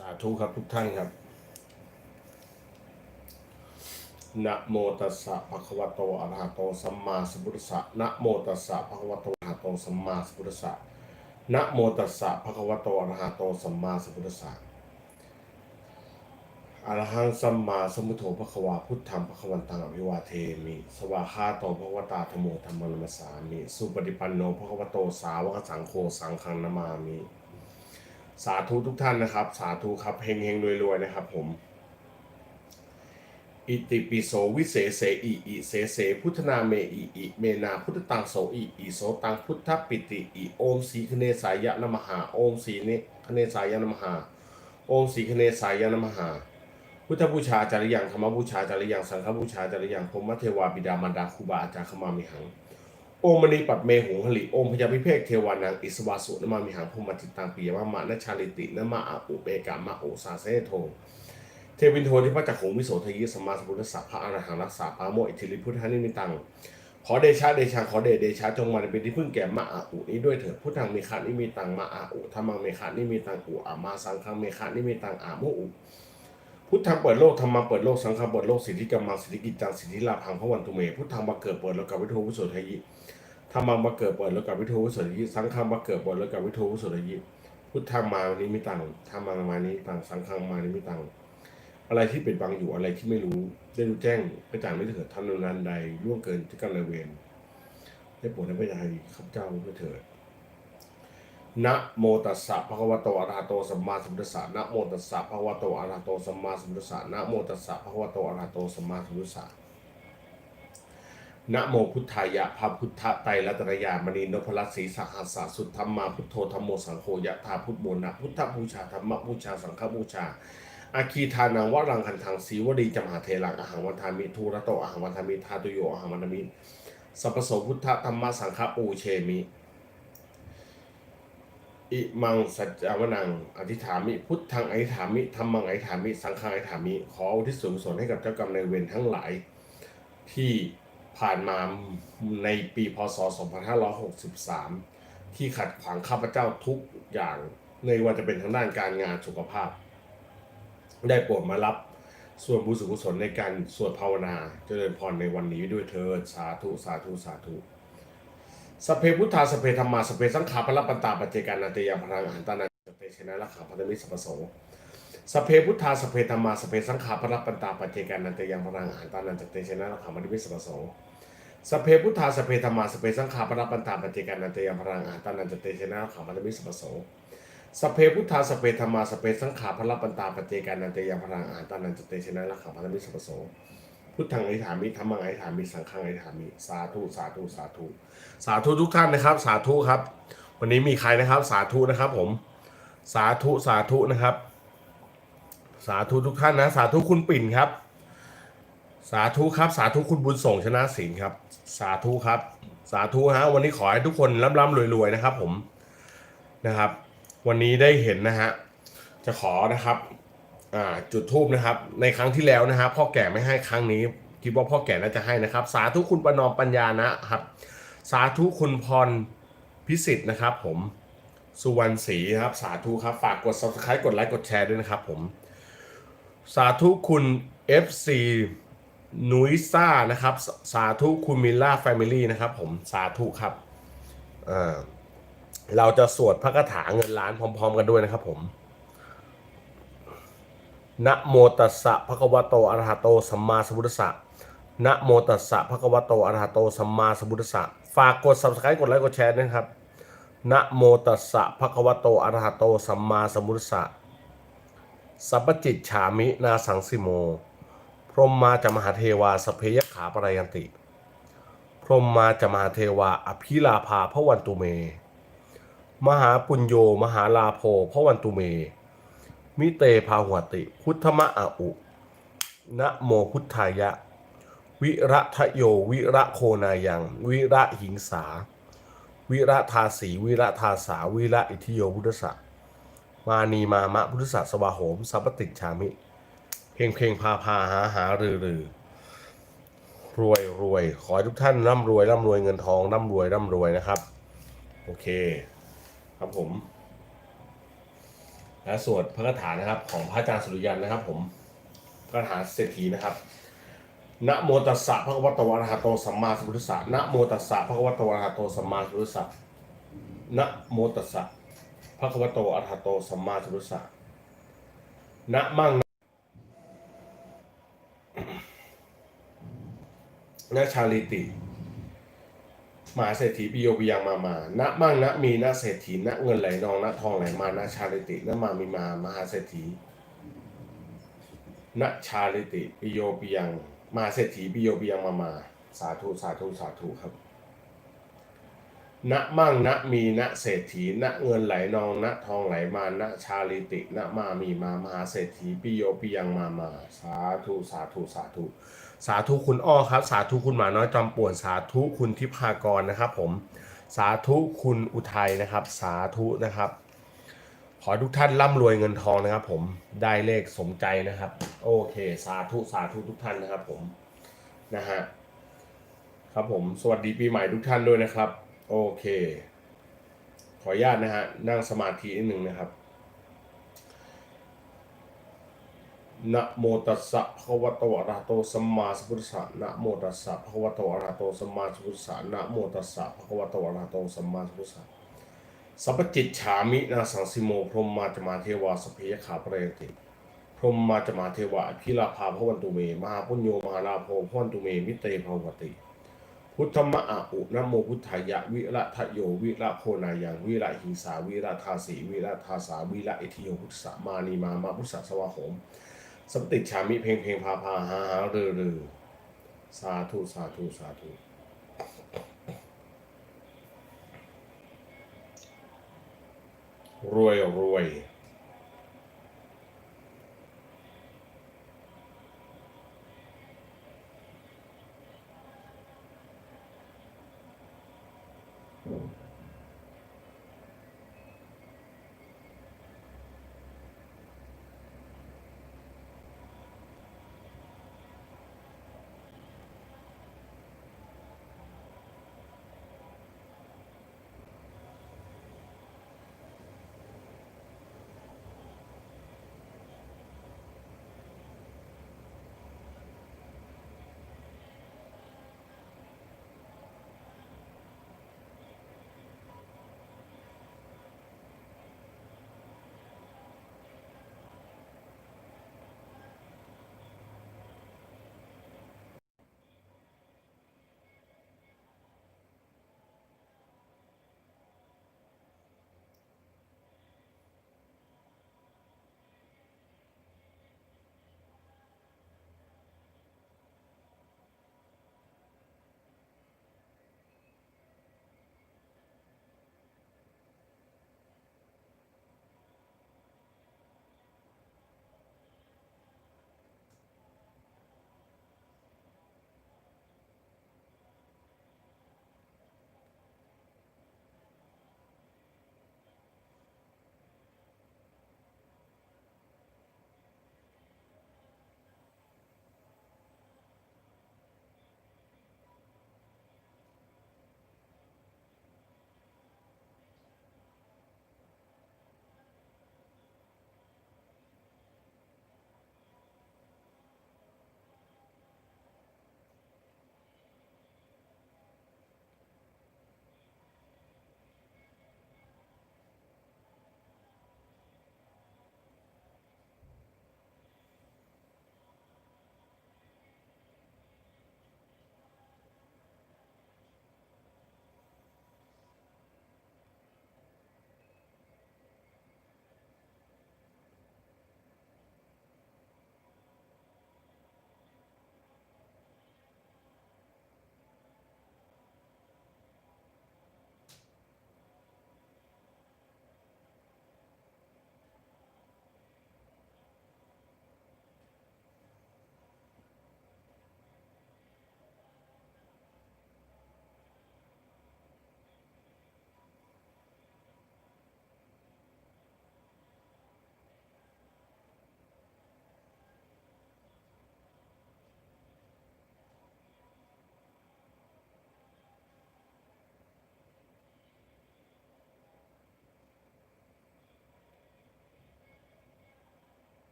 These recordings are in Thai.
สาธุครับทุกท่านครับนะโมตัสสะภะคะวะโตอะระหะโตสัมมาสัมพุทธัสสะนะโมตัสสะภะคะวะโตอะระหะโตสัมมาสัมพุทธัสสะนะโมตัสสะภะคะวะโตอะระหะโตสัมมาสัมพุทธัสสะอะระหังสัมมาสัมพุทโธภะคะวะพุทธังภะคะวันตังอภิวาเทมิ สวาคาโตภะคะวตาธโมธัมมนัมสสามิ สุปฏิปันโนภะคะวะโตสาวกสังโฆสังฆังนามามิ สาธุทุกท่านนะครับ สาธุครับเฮงเฮงรวยรวยๆนะครับผม อิติปิโสวิเศษเสอิอิเสเสพุทธนาเมอิอิเมนาพุทธตังโสอิอิโสตังพุทธปิติอิโอมสีคเนสายะนมหาโอมสีเนคเนสายะนมหาโอมสีคเนสายะนมหาพุทธบูชาจาริยังธรรมบูชาจาริยังสังฆบูชาจาริยังพรมเทวาบิดามารดาครูบาอาจารย์ขมามิหัง โอมณีปัดเมหงหลิโอมพยาพิเภกเทวานังอิสวาสุนมามิหังพมจิตังปิยมะมะนชาลิตินมะอาอุเบกามะโอสาเซโท เทวินโทที่พระจักรหงวิโสทยิสมมาสมุทธสัพพะอรหังรักษาปาโมอิทธิฤทธิพุทธานิมิตัง ขอเดชะเดชะขอเดเดชะจงมาเป็นที่พึ่งแก่มะอาอุนี้ด้วยเถิดพุทธังเมฆานิมิตังมะอาอุธรรมังเมฆานิมิตังอุอามาสังฆังเมฆานิมิตังอาโมอุพุทธังเปิดโลกธรรมังเปิดโลกสังฆังเปิดโลกสิทธิกรรมังสิทธิกิจจังสิทธิลาภังพระวันตุเมพุทธังมาเกิดเปิดแล้วกับวิโทวิโสทยิ ธรรมังมาเกิดเปิดแล้วกับวิโทวิโสทยิสังฆังมาเกิดเปิดแล้วกับวิโทวิโสทยิพุทธังมาวันิมิตังธรรมังมานิมิตังสังฆังมานิมิตัง อะไรที่เปิดบังอยู่อะไรที่ไม่รู้ได้รู้แจ้งกระจ่างไม่เถิดท่านนันใดล่วงเกินที่กันลยเวรได้โปรดให้พระยาข้าพเจ้าด้วยเถิดนะโมตัสสะภะคะวะโตอะระหะโตสัมมาสัมพุทธัสสะนะโมตัสสะภะคะวะโตอะระหะโตสัมมาสัมพุทธัสสะนะโมตัสสะภะคะวะโตอะระหะโตสัมมาสัมพุทธัสสะ นะโมพุทธายะพระพุทธไตรรัตนยามณีนพรัตศีสหัสสะสุทธัมมาพุทโธธรรมโมสังโฆยะธาพุทโมนะพุทธบูชาธรรมบูชาสังฆบูชาอาคีทานังวรังคันทังสีวดีจมหาเทลังอาหังวันทามิทูระโตอาหังวันทามิทาตุโยอาหังวันทามิสัพโสพุทธธรรมสังฆปูเชมิอิมังสัจจวนังอธิษฐามิ พุทธังอธิษฐามิธรรมังอธิษฐามิ สังฆังอธิษฐามิ ขออุทิศส่วนกุศลให้กับเจ้ากรรมนายเวรทั้งหลายที่ ผ่านมาในปีพศ 2563 ที่ขัดขวางข้าพเจ้าทุกอย่างในวันจะเป็นทางด้านการงานสุขภาพ ได้โปรดมารับส่วนบุญสุขุศลในการสวดภาวนาเจริญพรในวันนี้ด้วยเถิดสาธุสาธุสาธุสเพพุทธาสเพธรรมาสเพสังขาพระปันตาปัจเจกานาเตยังพลังอาหารตานาจเตชนะละขาพันธมิตรสัพพโสสเพพุทธาสเพธรรมาสเพสังขาพระปันตาปัจเจกานาเตยังพลังอาหารตานาจเตชนะละขาพันธมิตรสัพพโส สเพพุทธาสเพธรรมาสเพสังขาพระปันตาปัจเจการนาเตยพลังอาหารตานจเตชนะละขาพันมิตรสัพโสสเพพุทธาสเพธรรมาสเพสังขาพระปันตาปเจการนันเตยามพลังอาหารตานันจเตชนะละขังพันมิสัพพโสพุทธังไอธิษฐามิธรรมังไอธิษฐามิสังฆังไอธิษฐามิสาธุสาธุสาธุสาธุทุกท่านนะครับ สาธุครับ วันนี้มีใครนะครับ สาธุนะครับผม สาธุสาธุนะครับ สาธุทุกท่านนะ สาธุคุณปิ่นครับ สาธุครับ สาธุคุณบุญส่งชนะสินครับ สาธุครับ สาธุฮะวันนี้ขอให้ทุกคนร่ำร่ำรวยๆนะครับ ผมนะครับ วันนี้ได้เห็นนะฮะจะขอนะครับอ่าจุดทูบนะครับ ในครั้งที่แล้วนะฮะพ่อแก่ไม่ให้ครั้งนี้คิดว่าพ่อแก่น่าจะให้นะครับ สาธุคุณประนอมปัญญานะครับ สาธุคุณพรพิสิทธิ์นะครับ ผมสุวรรณศรีครับ สาธุครับฝากกด subscribe กดไลค์กดแชร์ด้วยนะครับ ผม สาธุคุณ FC นุยซ่านะครับ สาธุคุณมิลล่าแฟมิลี่นะครับ ผมสาธุครับเราจะสวดพระคาถาเงินล้านพร้อม ๆ กันด้วยนะครับ ผมนะโมตัสสะภะคะวะโตอะระหะโตสัมมาสัมพุทธัสสะนะโมตัสสะภะคะวะโตอะระหะโตสัมมาสัมพุทธัสสะฝากกด subscribe กดไลค์กดแชร์นะครับนะโมตัสสะภะคะวะโตอะระหะโตสัมมาสัมพุทธัสสะสัพพจิตฉามินาสังสิโม รหมมาจะมหาเทวาสเพยขาปรายันติ พรหมมาจะมหาเทวาอภิลาภาพระวันตุเม มหาปุญโยมหาลาโภพระวันตุเม มิเตพาหวติ พุทธมะอาอุ นะโมพุทธายะ วิระทะโยวิระโคนายัง วิระหิงสา วิระทาสีวิระทาสาวิระอิทิโยพุทธะมานีมามะพุทธะสวาโหมสัพติฉามิ เพลงเพลงพาพาหาหารือรือรวยรวยขอให้ทุกท่านร่ำรวยร่ำรวยเงินทองร่ำรวยร่ำรวยนะครับ โอเค ครับผม และสวดพระคาถานะครับ ของพระอาจารย์สุริยันนะครับ ผมพระคาถาเศรษฐีนะครับนะโมตัสสะพระคัมภตวระหะโตสัมมาสัมพุทธัสสะนะโมตัสสะพระคัมภตวระหะโตสัมมาสัมพุทธัสสะนะโมตัสสะพระคัมภโตอะระหะโตสัมมาสัมพุทธัสสะนะมั่ง นะชาลิติมหาเศรษฐีปิโยปิยังมามานะมั่งนะมีนะเศรษฐีนะเงินไหลนองนะทองไหลมานะชาลิตินะมามีมามหาเศรษฐีณชาลิติปิโยปิยังมาเศรษฐีปิโยปิยังมามา สาธุสาธุสาธุครับณมั่งณมีณเศรษฐีณเงินไหลนองณทองไหลมาณชาลิติณมามีมามหาเศรษฐีปิโยปิยังมามา สาธุสาธุสาธุ สาธุคุณอ้อครับ สาธุคุณหมาน้อยจอมป่วน สาธุคุณทิพากรนะครับผม สาธุคุณอุทัยนะครับ สาธุนะครับ ขอทุกท่านร่ำรวยเงินทองนะครับ ผม ได้เลขสมใจนะครับ โอเค สาธุสาธุทุกท่านนะครับ ผม นะฮะ ครับผม สวัสดีปีใหม่ทุกท่านด้วยนะครับ โอเค ขออนุญาตนะฮะ นั่งสมาธินิดหนึ่งนะครับ นะโมตัสสะภะคะวะโตอะระหะโตสัมมาสัมพุทธัสสะนะโมตัสสะภะคะวะโตอะระหะโตสัมมาสัมพุทธัสสะนะโมตัสสะภะคะวะโตอะระหะโตสัมมาสัมพุทธัสสะสัพพจิตฉามินาสังสิโมพรหมมาจมาเทวาสพเพยขาเปรติ พรหมมาจมาเทวาอภิลาภาพวันตุเมมหาปุญโยมหาลาโภพวันตุเมมิเตภวติ พุทธมะอะอุนะโมพุทธายะวิระทะโยวิระโคนายังวิระหิงสาวิระทาสีวิระทาสาวิระอิทิโยพุทธสามานีมามาพุทธสวะโหม สมติฉามิเพลงเพลงพาพาหาหาเรือเรือสาธุสาธุสาธุรวยรวย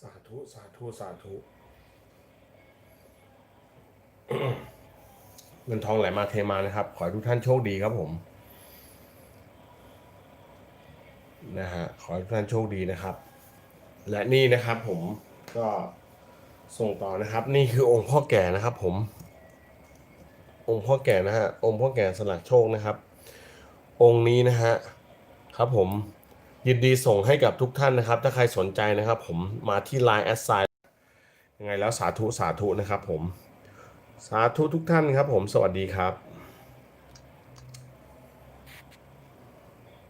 สาธุ สาธุ สาธุเงินทองไหลมาเทมานะครับ ขอให้ทุกท่านโชคดีครับผม นะฮะ ขอให้ทุกท่านโชคดีนะครับ และนี่นะครับผมก็ส่งต่อนะครับ นี่คือองค์พ่อแก่นะครับ ผม องค์พ่อแก่นะฮะ องค์พ่อแก่สลักโชคนะครับ องค์นี้นะฮะ ครับผม ยินดีส่งให้กับทุกท่านนะครับ ถ้าใครสนใจนะครับ ผมมาที่ Line แอดไซยังไงแล้วสาธุสาธุนะครับผม สาธุทุกท่านครับผมสวัสดีครับ